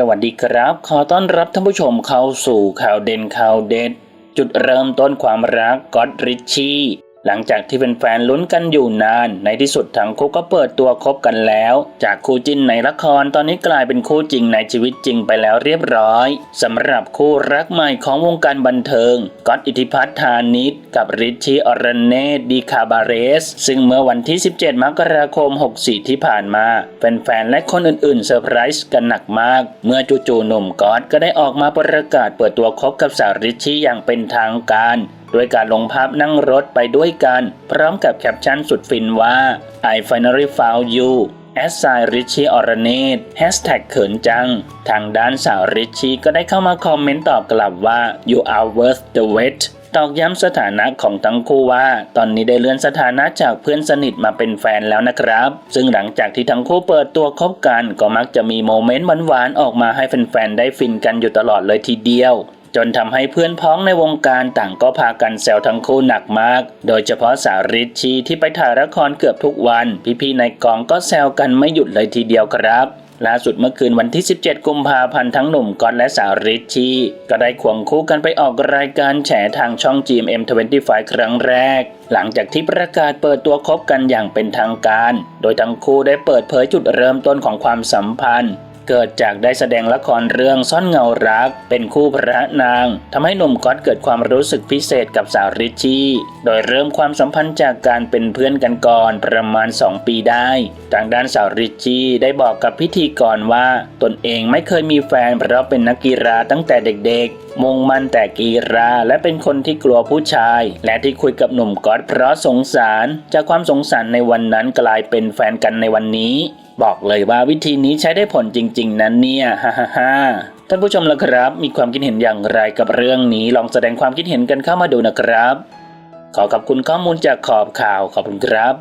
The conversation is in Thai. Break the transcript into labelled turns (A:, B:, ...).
A: สวัสดีครับ ขอต้อนรับท่านผู้ชมเข้าสู่ข่าวเด่นข่าวเด็ด จุดเริ่มต้นความรักก็อดริชชี่ หลังจากที่เป็นแฟนๆลุ้นกันอยู่นาน ในที่สุดทั้งคู่ก็เปิดตัวคบกันแล้ว จากคู่จิ้นในละครตอนนี้กลายเป็นคู่จริงในชีวิตจริงไปแล้วเรียบร้อยสำหรับคู่รักใหม่ของวงการบันเทิงก๊อตอิทธิพัฒน์ธานิชกับริชชี่อรเนตดีคาบาเรส ซึ่งเมื่อวันที่ 17 มกราคม 64 ที่ผ่านมาแฟนๆและคนอื่นๆเซอร์ไพรส์กันหนักมาก เมื่อจู่ๆหนุ่มก๊อตก็ได้ออกมาประกาศเปิดตัวคบกับสาวริชชี่อย่างเป็นทางการ ด้วยการลงภาพนั่งรถไปด้วยกัน พร้อมกับแคปชั่นสุดฟินว่า I finally found you แอสไซริชี่อรเนตแฮชแท็กเขินจัง ทางด้านสาวริชี่ก็ได้เข้ามาคอมเมนต์ตอบกลับว่า you are worth the wait ตอกย้ำสถานะของทั้งคู่ว่า ตอนนี้ได้เลื่อนสถานะจากเพื่อนสนิทมาเป็นแฟนแล้วนะครับ ซึ่งหลังจากที่ทั้งคู่เปิดตัวคบกัน ก็มักจะมีโมเมนต์หวานๆออกมาให้แฟนๆได้ฟินกันอยู่ตลอดเลยทีเดียว จนทำให้เพื่อนพ้องในวงการต่างก็พากันแซวทั้งคู่หนักมาก โดยเฉพาะสาวริชีที่ไปถ่ายละครเกือบทุกวัน พี่ๆในกองก็แซวกันไม่หยุดเลยทีเดียวครับล่าสุดเมื่อคืนวันที่ 17 กุมภาพันธ์ทั้งหนุ่มก๊อตและสาวริชชีก็ได้ควงคู่กันไปออกรายการแฉทางช่อง GMM25 ครั้งแรก หลังจากที่ประกาศเปิดตัวคบกันอย่างเป็นทางการ โดยทั้งคู่ได้เปิดเผยจุดเริ่มต้นของความสัมพันธ์ เกิดจากได้แสดงละครเรื่องซ่อนเงารัก เป็นคู่พระนางทำให้หนุ่มก๊อตเกิดความรู้สึกพิเศษกับสาวริชชี่ โดยเริ่มความสัมพันธ์จากการเป็นเพื่อนกันก่อนประมาณ 2 ปีได้ ทางด้านสาวริชชี่ได้บอกกับพิธีกรว่า ตนเองไม่เคยมีแฟนเพราะเป็นนักกีฬาตั้งแต่เด็กๆ มุ่งมั่นแต่กีฬาและเป็นคนที่กลัวผู้ชาย และที่คุยกับหนุ่มก๊อตเพราะสงสาร จากความสงสารในวันนั้นกลายเป็นแฟนกันในวันนี้ บอกเลยว่าวิธีนี้ใช้ได้ผลจริง ๆ นั้นเนี่ยฮ่าฮ่าฮ่าท่านผู้ชมล่ะครับ มีความคิดเห็นอย่างไรกับเรื่องนี้ลองแสดงความคิดเห็นกันเข้ามาดูนะครับ ขอขอบคุณข้อมูลจากขอบข่าวขอบคุณครับ